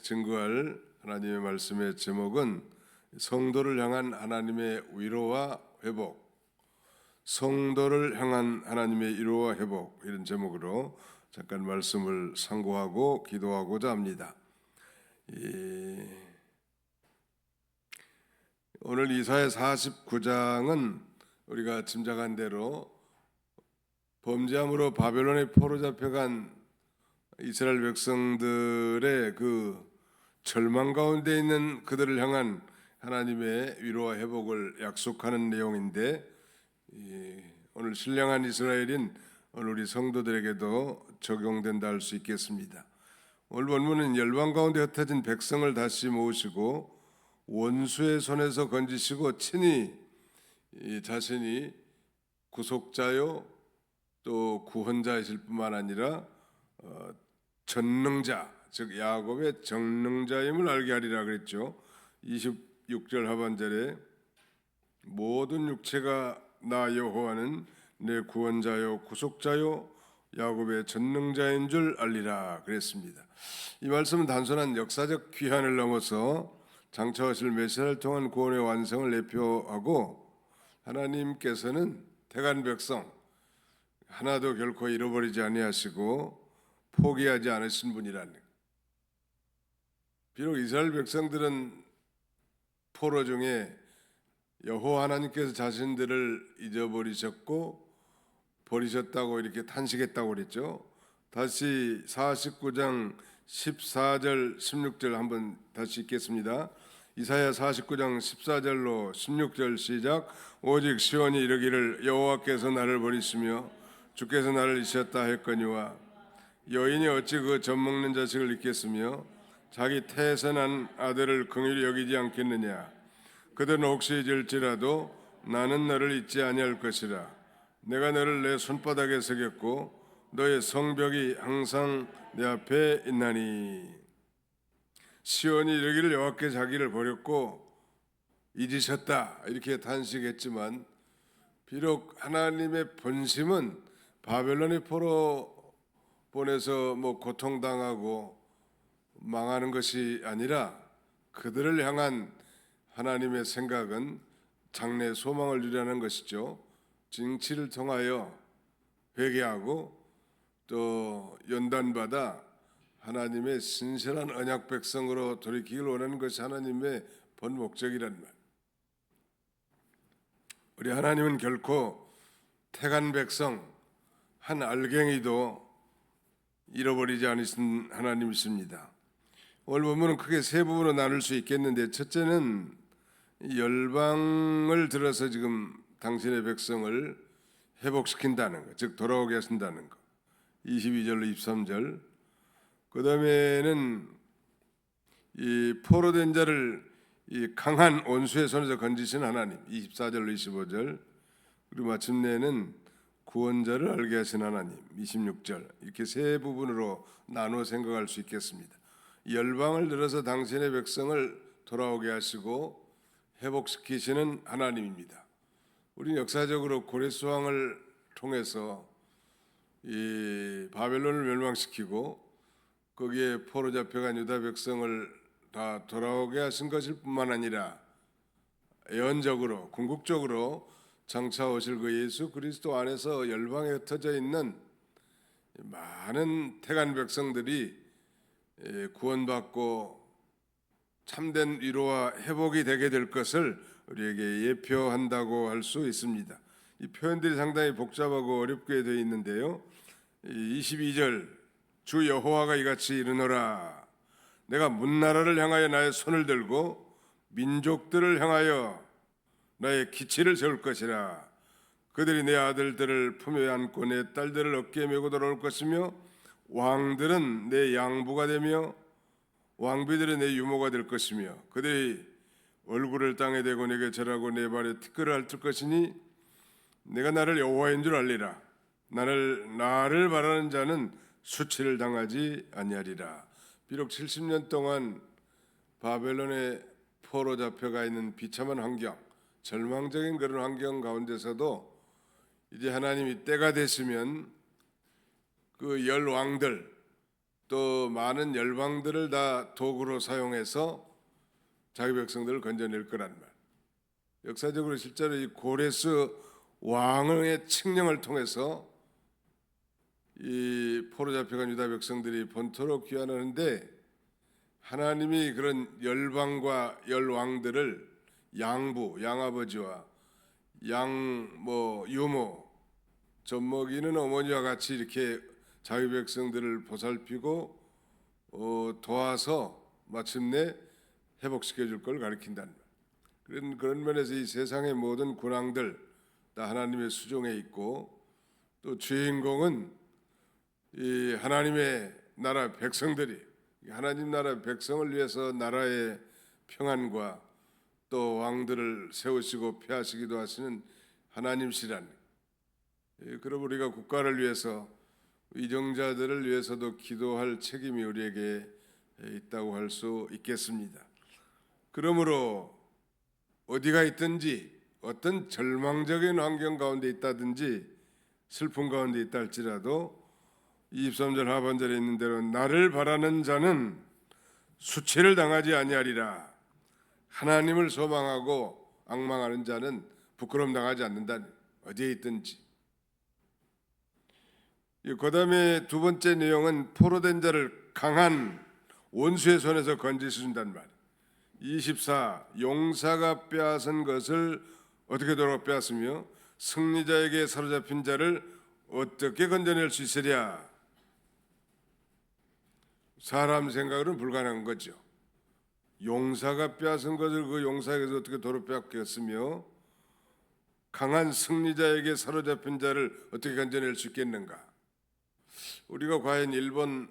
증거할 하나님의 말씀의 제목은 성도를 향한 하나님의 위로와 회복. 성도를 향한 하나님의 위로와 회복 이런 제목으로 잠깐 말씀을 상고하고 기도하고자 합니다. 이, 오늘 이사의 49장은 우리가 짐작한 대로 범죄함으로 바벨론에 포로 잡혀간 이스라엘 백성들의 그 절망 가운데 있는 그들을 향한 하나님의 위로와 회복을 약속하는 내용인데 이, 오늘 신령한 이스라엘인 오늘 우리 성도들에게도 적용된다 할 수 있겠습니다. 오늘 본문은 열방 가운데 흩어진 백성을 다시 모으시고 원수의 손에서 건지시고 친히 이 자신이 구속자요 또 구원자이실 뿐만 아니라 어, 전능자 즉 야곱의 전능자임을 알게 하리라 그랬죠. 26절 하반절에 모든 육체가 나 여호와는 내 구원자요 구속자요 야곱의 전능자인 줄 알리라 그랬습니다. 이 말씀은 단순한 역사적 귀환을 넘어서 장차하실 메시아를 통한 구원의 완성을 내표하고 하나님께서는 태간 백성 하나도 결코 잃어버리지 아니하시고 포기하지 않으신 분이라는 것. 비록 이스라엘 백성들은 포로 중에 여호와 하나님께서 자신들을 잊어버리셨고 버리셨다고 이렇게 탄식했다고 그랬죠. 다시 49장 14절 16절 한번 다시 읽겠습니다. 이사야 49장 14절로 16절 시작 오직 시온이 이르기를 여호와께서 나를 버리시며 주께서 나를 잊으셨다 했거니와 여인이 어찌 그 젖 먹는 자식을 잊겠으며 자기 난 아들을 긍휼히 여기지 않겠느냐? 그들은 혹시 잊을지라도 나는 너를 잊지 아니할 것이라. 내가 너를 내 손바닥에 새겼고 너의 성벽이 항상 내 앞에 있나니. 시온이 이르기를 여호와께 자기를 버렸고 잊으셨다. 이렇게 탄식했지만 비록 하나님의 본심은 바벨론의 포로 보내서 뭐 고통당하고 망하는 것이 아니라 그들을 향한 하나님의 생각은 장래 소망을 누리라는 것이죠. 징치를 통하여 회개하고 또 연단받아 하나님의 신실한 언약 백성으로 돌이키길 원하는 것이 하나님의 본 목적이란 말. 우리 하나님은 결코 태간 백성 한 알갱이도 잃어버리지 않으신 하나님이십니다. 오늘 본문은 크게 세 부분으로 나눌 수 있겠는데 첫째는 열방을 들어서 지금 당신의 백성을 회복시킨다는 것, 즉 돌아오게 하신다는 것. 22절로 23절. 그 다음에는 이 포로된 자를 이 강한 원수의 손에서 건지신 하나님. 24절로 25절. 그리고 마침내는 구원자를 알게 하신 하나님. 26절. 이렇게 세 부분으로 나누어 생각할 수 있겠습니다. 열방을 들어서 당신의 백성을 돌아오게 하시고 회복시키시는 하나님입니다. 우리는 역사적으로 고레스 왕을 통해서 이 바벨론을 멸망시키고 거기에 포로 잡혀간 유다 백성을 다 돌아오게 하신 것일 뿐만 아니라 예언적으로 궁극적으로 장차 오실 그 예수 그리스도 안에서 열방에 흩어져 있는 많은 태간 백성들이 예, 구원받고 참된 위로와 회복이 되게 될 것을 우리에게 예표한다고 할 수 있습니다. 이 표현들이 상당히 복잡하고 어렵게 되어 있는데요. 22절 주 여호와가 이같이 이르노라 내가 문나라를 향하여 나의 손을 들고 민족들을 향하여 나의 기치를 세울 것이라. 그들이 내 아들들을 품에 안고 내 딸들을 어깨에 메고 돌아올 것이며 왕들은 내 양부가 되며 왕비들은 내 유모가 될 것이며 그들이 얼굴을 땅에 대고 내게 절하고 내 발에 티끌을 핥을 것이니 내가 나를 여호와인 줄 알리라. 나를 나를 바라는 자는 수치를 당하지 아니하리라. 비록 70년 동안 바벨론의 포로 잡혀가 있는 비참한 환경 절망적인 그런 환경 가운데서도 이제 하나님이 때가 됐으면 그 열 왕들 또 많은 열방들을 다 도구로 사용해서 자기 백성들을 건져낼 거란 말. 역사적으로 실제로 이 고레스 왕의 칙령을 통해서 이 포로 잡혀간 유다 백성들이 본토로 귀환하는데 하나님이 그런 열방과 열왕들을 양부 양아버지와 양 뭐 유모 젖 먹이는 어머니와 같이 이렇게 자기 백성들을 보살피고 어, 도와서 마침내 회복시켜 줄 걸 가리킨다는 말. 그런 그런 면에서 이 세상의 모든 군왕들 다 하나님의 수종에 있고 또 주인공은 이 하나님의 나라 백성들이 하나님 나라 백성을 위해서 나라의 평안과 또 왕들을 세우시고 폐하시기도 하시는 하나님시라는 예, 그럼 우리가 국가를 위해서 위정자들을 위해서도 기도할 책임이 우리에게 있다고 할 수 있겠습니다. 그러므로 어디가 있든지 어떤 절망적인 환경 가운데 있다든지 슬픔 가운데 있다 할지라도 23절 하반절에 있는 대로 나를 바라는 자는 수치를 당하지 아니하리라 하나님을 소망하고 악망하는 자는 부끄럼 당하지 않는다 어디에 있든지 그 다음에 두 번째 내용은 포로된 자를 강한 원수의 손에서 건지신단 말. 24 용사가 빼앗은 것을 어떻게 돌아 빼앗으며 승리자에게 사로잡힌 자를 어떻게 건져낼 수 있으랴? 사람 생각으로는 불가능한 거죠. 용사가 빼앗은 것을 그 용사에게서 어떻게 도로 빼앗겠으며 강한 승리자에게 사로잡힌 자를 어떻게 건져낼 수 있겠는가? 우리가 과연 일본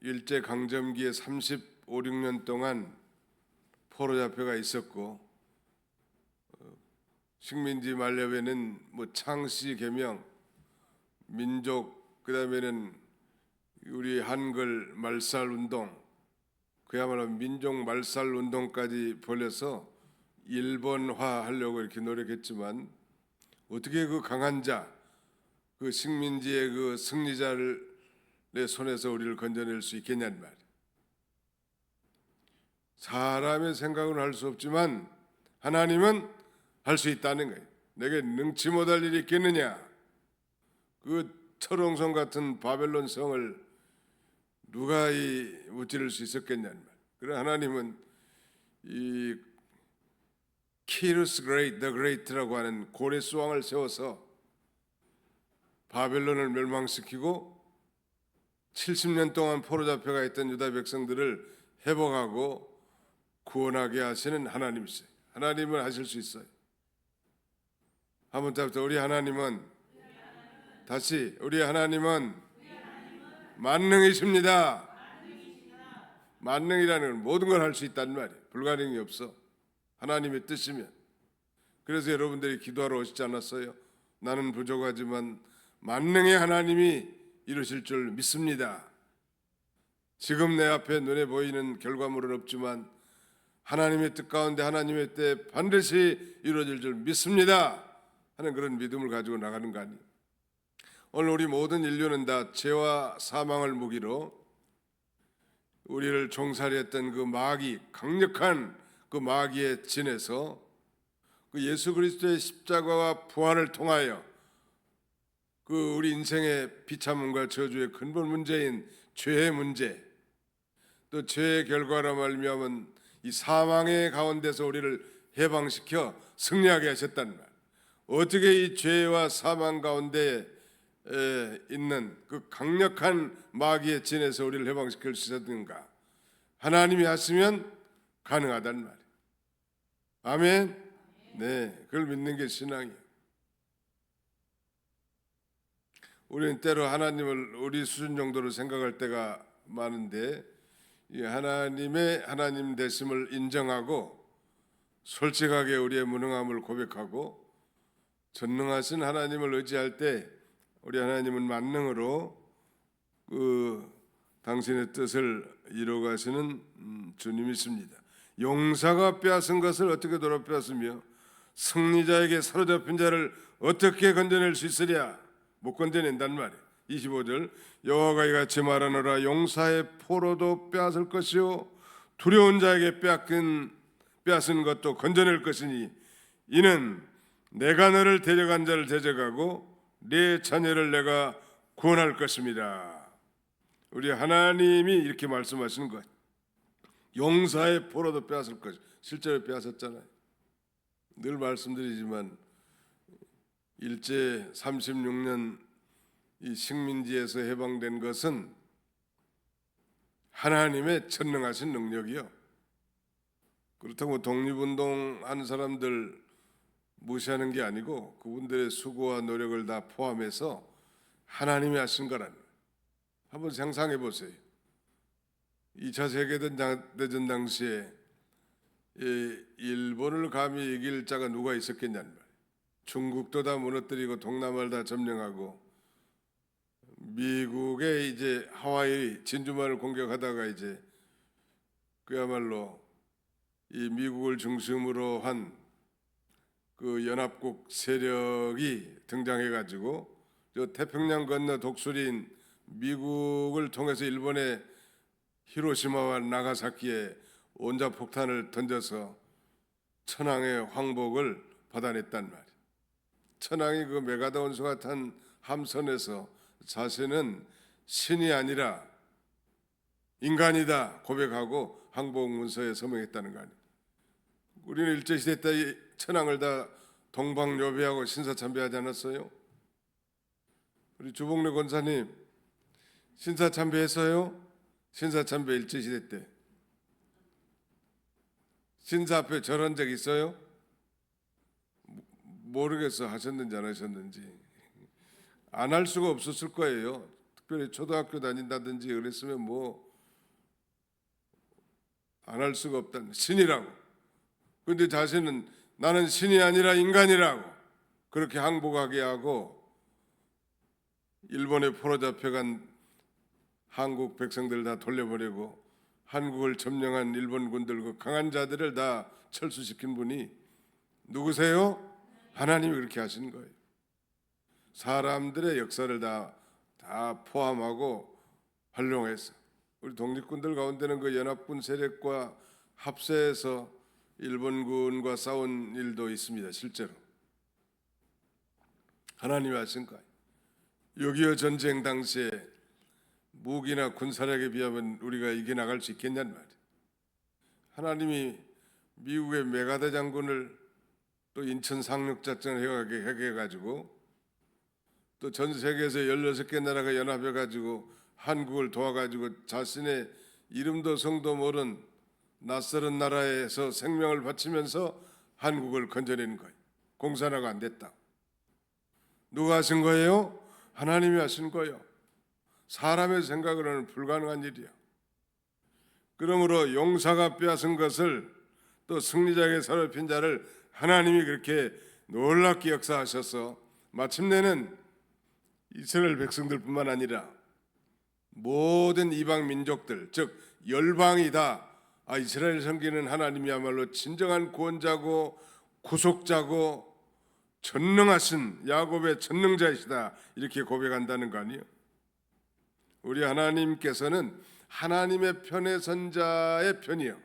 일제 강점기에 35, 6년 동안 포로 잡혀가 있었고 어, 식민지 만렙에는 뭐 창씨 개명 민족 그다음에는 우리 한글 말살 운동 그야말로 민족 말살 운동까지 벌여서 일본화 하려고 이렇게 노력했지만 어떻게 그 강한 자, 그 식민지의 그 승리자를 내 손에서 우리를 건져낼 수 있겠냐는 말. 사람의 생각은 할 수 없지만 하나님은 할 수 있다는 거예요. 내게 능치 못할 일이 있겠느냐? 그 철옹성 같은 바벨론 성을 누가 이 무찌를 수 있었겠냐는 말. 그래 하나님은 이 키루스 그레이트, 더 그레이트라고 하는 고레스 왕을 세워서 바벨론을 멸망시키고 70년 동안 포로 잡혀가 있던 유다 백성들을 회복하고 구원하게 하시는 하나님이세요. 하나님은 하실 수 있어요. 한번 답부터 우리 하나님은 다시 우리 하나님은 만능이십니다. 만능이라는 건 모든 걸 할 수 있다는 말이에요. 불가능이 없어. 하나님의 뜻이면. 그래서 여러분들이 기도하러 오시지 않았어요? 나는 부족하지만 만능의 하나님이 이루실 줄 믿습니다. 지금 내 앞에 눈에 보이는 결과물은 없지만 하나님의 뜻 가운데 하나님의 때 반드시 이루어질 줄 믿습니다. 하는 그런 믿음을 가지고 나가는 거 아니에요. 오늘 우리 모든 인류는 다 죄와 사망을 무기로 우리를 종살이했던 그 마귀 강력한 그 마귀의 진에서 그 예수 그리스도의 십자가와 부활을 통하여 그 우리 인생의 비참함과 저주의 근본 문제인 죄의 문제 또 죄의 결과로 말미암은 이 사망의 가운데서 우리를 해방시켜 승리하게 하셨단 말. 어떻게 이 죄와 사망 가운데 에 있는 그 강력한 마귀의 진에서 우리를 해방시킬 수 있었는가? 하나님이 하시면 가능하단 말이에요. 아멘. 네, 그걸 믿는 게 신앙이에요. 우리는 때로 하나님을 우리 수준 정도로 생각할 때가 많은데 이 하나님의 하나님 되심을 인정하고 솔직하게 우리의 무능함을 고백하고 전능하신 하나님을 의지할 때 우리 하나님은 만능으로 그 당신의 뜻을 이루어가시는 음, 주님이십니다. 용사가 빼앗은 것을 어떻게 돌아 빼앗으며 승리자에게 사로잡힌 자를 어떻게 건져낼 수 있으랴? 못 건져낸단 말이에요. 25절 여호와가 이같이 말하노라 용사의 포로도 빼앗을 것이요 두려운 자에게 빼앗긴 빼앗은 것도 건져낼 것이니 이는 내가 너를 데려간 자를 대적하고 네 자녀를 내가 구원할 것입니다. 우리 하나님이 이렇게 말씀하시는 거예요. 용사의 포로도 빼앗을 것. 실제로 빼앗았잖아요. 늘 말씀드리지만 일제 36년 이 식민지에서 해방된 것은 하나님의 전능하신 능력이요. 그렇다고 독립운동 하는 사람들 무시하는 게 아니고 그분들의 수고와 노력을 다 포함해서 하나님이 하신 거라는 거예요. 한번 상상해 보세요. 2차 세계대전 당시에 이 일본을 감히 이길 자가 누가 있었겠냐는 말이에요. 중국도 다 무너뜨리고 동남아를 다 점령하고 미국의 이제 하와이 진주만을 공격하다가 이제 그야말로 이 미국을 중심으로 한 그 연합국 세력이 등장해 가지고 저 태평양 건너 독수리인 미국을 통해서 일본의 히로시마와 나가사키에 원자 폭탄을 던져서 천황의 황복을 받아냈단 말이에요. 천황이 그 메가다 원수가 탄 함선에서 자신은 신이 아니라 인간이다 고백하고 항복 문서에 서명했다는 거 아니에요. 우리는 일제 시대 때이 천황을 다 동방요배하고 신사참배하지 않았어요? 우리 주복래 권사님 신사참배했어요? 신사참배 일제 시대 때 신사 앞에 절한 적 있어요? 모르겠어 하셨는지 안 하셨는지 안 할 수가 없었을 거예요. 특별히 초등학교 다닌다든지 그랬으면 뭐 안 할 수가 없다. 신이라고. 근데 자신은 나는 신이 아니라 인간이라고 그렇게 항복하게 하고 일본에 포로 잡혀간 한국 백성들 다 돌려보내고 한국을 점령한 일본 군들 그 강한 자들을 다 철수시킨 분이 누구세요? 하나님이 그렇게 하신 거예요. 사람들의 역사를 다, 다 포함하고 활용해서 우리 독립군들 가운데는 그 연합군 세력과 합세해서 일본군과 싸운 일도 있습니다. 실제로 하나님이 하신 거예요. 6.25 전쟁 당시에 무기나 군사력에 비하면 우리가 이겨 나갈 수 있겠냐는 말이에요. 하나님이 미국의 메가다 장군을 또 인천 상륙 작전을 해가게 해가지고 또 전 세계에서 16개 나라가 연합해 가지고 한국을 도와 가지고 자신의 이름도 성도 모른 낯설은 나라에서 생명을 바치면서 한국을 건져낸 거예요. 공산화가 안 됐다. 누가 하신 거예요? 하나님이 하신 거예요. 사람의 생각으로는 불가능한 일이야. 그러므로 용사가 빼앗은 것을 또 승리자에게 사로잡힌 자를 하나님이 그렇게 놀랍게 역사하셔서 마침내는 이스라엘 백성들뿐만 아니라 모든 이방 민족들 즉 열방이 다 아, 이스라엘 섬기는 하나님이야말로 진정한 구원자고 구속자고 전능하신 야곱의 전능자이시다 이렇게 고백한다는 거 아니에요? 우리 하나님께서는 하나님의 편에 선 자의 편이요.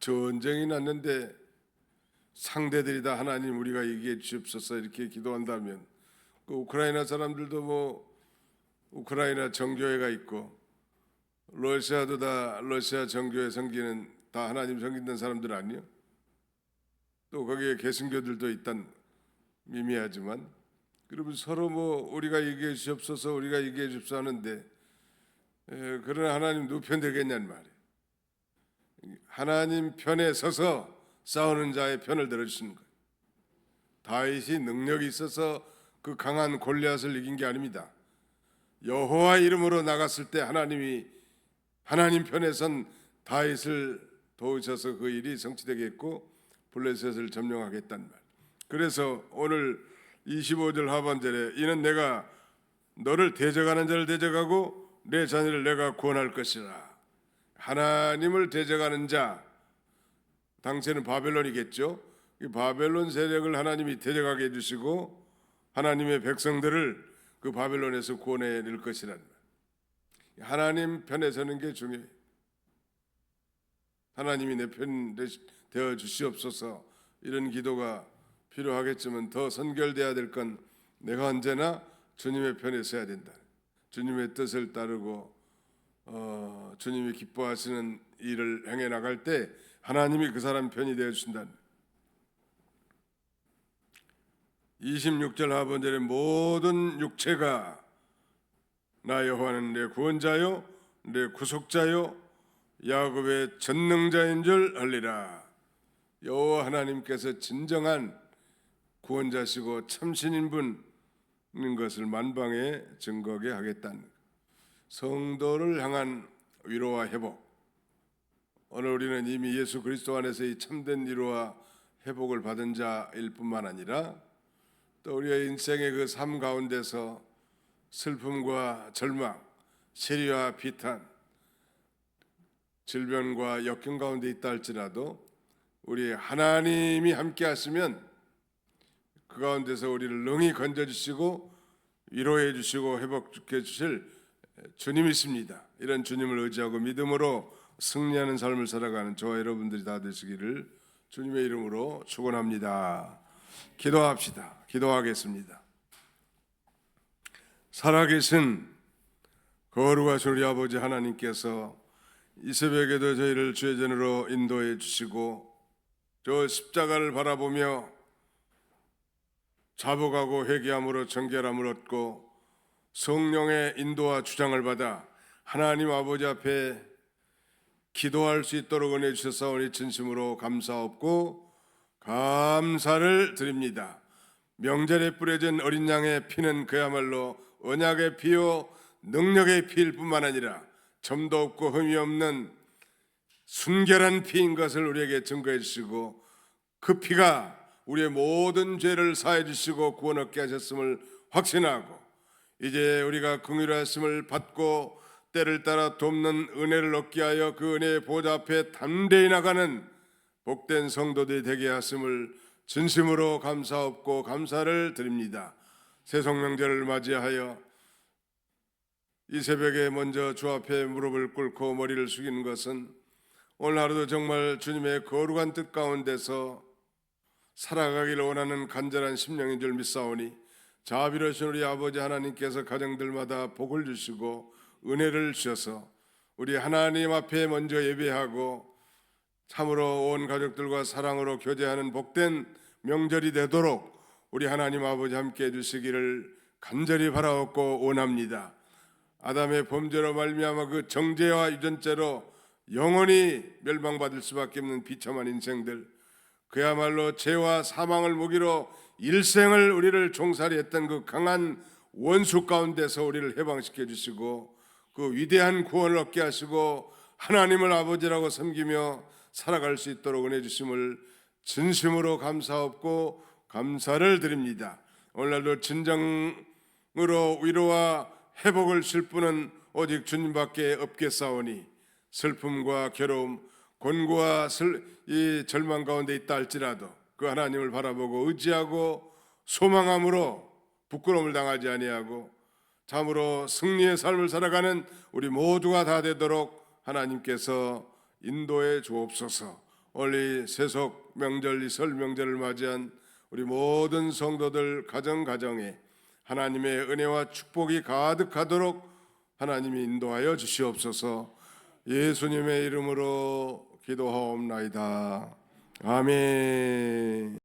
전쟁이 났는데 상대들이 다 하나님 우리가 이기해 주옵소서 이렇게 기도한다면 그 우크라이나 사람들도 뭐 우크라이나 정교회가 있고 러시아도 다 러시아 정교회 섬기는 다 하나님 섬기는 사람들 아니요? 또 거기에 개신교들도 있단 미미하지만 그러면 서로 뭐 우리가 얘기해 주옵소서 우리가 얘기해 줍소 하는데 에, 그러나 하나님 누편 되겠냐는 말이에요. 하나님 편에 서서 싸우는 자의 편을 들어주시는 거예요. 다윗이 능력이 있어서 그 강한 골리앗을 이긴 게 아닙니다. 여호와 이름으로 나갔을 때 하나님이 하나님 편에 선 다윗을 도우셔서 그 일이 성취되게 했고 블레셋을 점령하겠단 말. 그래서 오늘 25절 하반절에 이는 내가 너를 대적하는 자를 대적하고 내 자녀를 내가 구원할 것이라. 하나님을 대적하는 자 당시에는 바벨론이겠죠. 이 바벨론 세력을 하나님이 대적하게 해 주시고 하나님의 백성들을 그 바벨론에서 구원해 낼 것이란 말. 하나님 편에 서는 게 중요해요. 하나님이 내 편 되어 주시옵소서 이런 기도가 필요하겠지만 더 선결돼야 될 건 내가 언제나 주님의 편에 서야 된다. 주님의 뜻을 따르고 어, 주님이 기뻐하시는 일을 행해 나갈 때 하나님이 그 사람 편이 되어 주신다. 26절 하반절에 모든 육체가 나 여호와는 내 구원자요 내 구속자요 야곱의 전능자인 줄 알리라. 여호와 하나님께서 진정한 구원자시고 참신인 분인 것을 만방에 증거하게 하겠다는 성도를 향한 위로와 회복. 오늘 우리는 이미 예수 그리스도 안에서 이 참된 위로와 회복을 받은 자일 뿐만 아니라 또 우리의 인생의 그 삶 가운데서 슬픔과 절망, 세리와 비탄, 질병과 역경 가운데 있다 할지라도 우리 하나님이 함께 하시면 그 가운데서 우리를 능히 건져 주시고 위로해 주시고 회복해 주실 주님이십니다. 이런 주님을 의지하고 믿음으로 승리하는 삶을 살아가는 저와 여러분들이 다 되시기를 주님의 이름으로 축원합니다. 기도합시다. 기도하겠습니다. 살아계신 거룩하신 우리 아버지 하나님께서 이 새벽에도 저희를 주의 전으로 인도해 주시고 저 십자가를 바라보며 자복하고 회개함으로 정결함을 얻고 성령의 인도와 주장을 받아 하나님 아버지 앞에 기도할 수 있도록 은혜 주셔서 진심으로 감사없고 감사를 드립니다. 명절에 뿌려진 어린 양의 피는 그야말로 언약의 피요 능력의 피일 뿐만 아니라 점도 없고 흠이 없는 순결한 피인 것을 우리에게 증거해 주시고 그 피가 우리의 모든 죄를 사해 주시고 구원 얻게 하셨음을 확신하고 이제 우리가 긍휼하심을 받고 때를 따라 돕는 은혜를 얻게 하여 그 은혜의 보좌 앞에 담대히 나가는 복된 성도들이 되게 하심을 진심으로 감사없고 감사를 드립니다. 새성명절을 맞이하여 이 새벽에 먼저 주 앞에 무릎을 꿇고 머리를 숙이는 것은 오늘 하루도 정말 주님의 거룩한 뜻 가운데서 살아가기를 원하는 간절한 심령인 줄 믿사오니 자비로신 우리 아버지 하나님께서 가정들마다 복을 주시고 은혜를 주셔서 우리 하나님 앞에 먼저 예배하고 참으로 온 가족들과 사랑으로 교제하는 복된 명절이 되도록 우리 하나님 아버지 함께 해주시기를 간절히 바라옵고 원합니다. 아담의 범죄로 말미암아 그 정죄와 유전죄로 영원히 멸망받을 수밖에 없는 비참한 인생들 그야말로 죄와 사망을 무기로 일생을 우리를 종살이했던 그 강한 원수 가운데서 우리를 해방시켜 주시고 그 위대한 구원을 얻게 하시고 하나님을 아버지라고 섬기며 살아갈 수 있도록 은혜 주심을 진심으로 감사없고 감사를 드립니다. 오늘날도 진정으로 위로와 회복을 줄 분은 오직 주님밖에 없겠사오니 슬픔과 괴로움, 곤고와 슬, 이 절망 가운데 있다 할지라도 그 하나님을 바라보고 의지하고 소망함으로 부끄러움을 당하지 아니하고 참으로 승리의 삶을 살아가는 우리 모두가 다 되도록 하나님께서 인도해 주옵소서. 원리 세속 명절 이설 명절을 맞이한 우리 모든 성도들 가정 가정에 하나님의 은혜와 축복이 가득하도록 하나님이 인도하여 주시옵소서. 예수님의 이름으로 기도하옵나이다. 아멘.